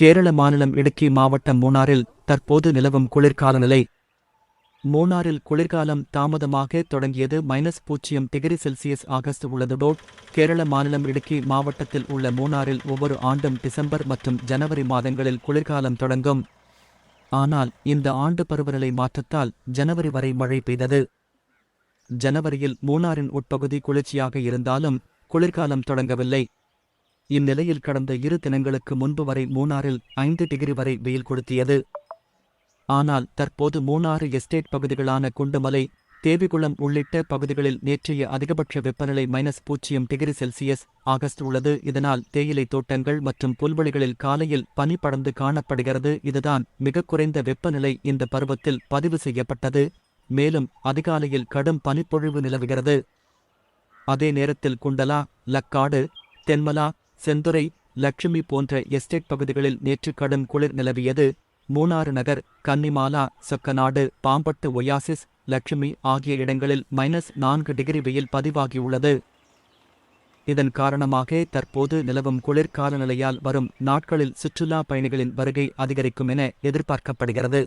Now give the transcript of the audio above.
கேரள மாநிலம் இடுக்கி மாவட்டம் மூணாறில் தற்போது நிலவும் குளிர்கால நிலை மூணாறில் குளிர்காலம் தாமதமாக தொடங்கியது மைனஸ் பூஜ்ஜியம் டிகிரி செல்சியஸ் ஆகஸ்ட் உள்ளதோடு கேரள மாநிலம் இடுக்கி மாவட்டத்தில் உள்ள மூணாறில் ஒவ்வொரு ஆண்டும் டிசம்பர் மற்றும் ஜனவரி மாதங்களில் குளிர்காலம் தொடங்கும். ஆனால் இந்த ஆண்டு பருவநிலை மாற்றத்தால் ஜனவரி வரை மழை பெய்தது. ஜனவரியில் மூணாரின் உட்பகுதி குளிர்ச்சியாக இருந்தாலும் குளிர்காலம் தொடங்கவில்லை. இந்நிலையில் கடந்த இரு தினங்களுக்கு முன்பு வரை மூணாறில் ஐந்து டிகிரி வரை வெயில் கொளுத்தியது. ஆனால் தற்போது மூணாறு எஸ்டேட் பகுதிகளான குண்டுமலை தேவிகுளம் உள்ளிட்ட பகுதிகளில் நேற்றைய அதிகபட்ச வெப்பநிலை மைனஸ் பூஜ்ஜியம் டிகிரி செல்சியஸ் ஆகஸ்ட் உள்ளது. இதனால் தேயிலை தோட்டங்கள் மற்றும் புல்வெளிகளில் காலையில் பனி படர்ந்து காணப்படுகிறது. இதுதான் மிக குறைந்த வெப்பநிலை இந்த பருவத்தில் பதிவு செய்யப்பட்டது. மேலும் அதிகாலையில் கடும் பனிப்பொழிவு நிலவுகிறது. அதே நேரத்தில் குண்டலா லக்காடு தென்மலா செந்துறை லட்சுமி போன்ற எஸ்டேட் பகுதிகளில் நேற்று கடும் குளிர் நிலவியது. மூணாறு நகர் கன்னிமாலா சொக்கநாடு பாம்பட்டு ஒயாசிஸ் லட்சுமி ஆகிய இடங்களில் மைனஸ் நான்கு டிகிரி வெயில் பதிவாகியுள்ளது. இதன் காரணமாக தற்போது நிலவும் குளிர் காலநிலையால் வரும் நாட்களில் சுற்றுலா பயணிகளின் வருகை அதிகரிக்கும் என எதிர்பார்க்கப்படுகிறது.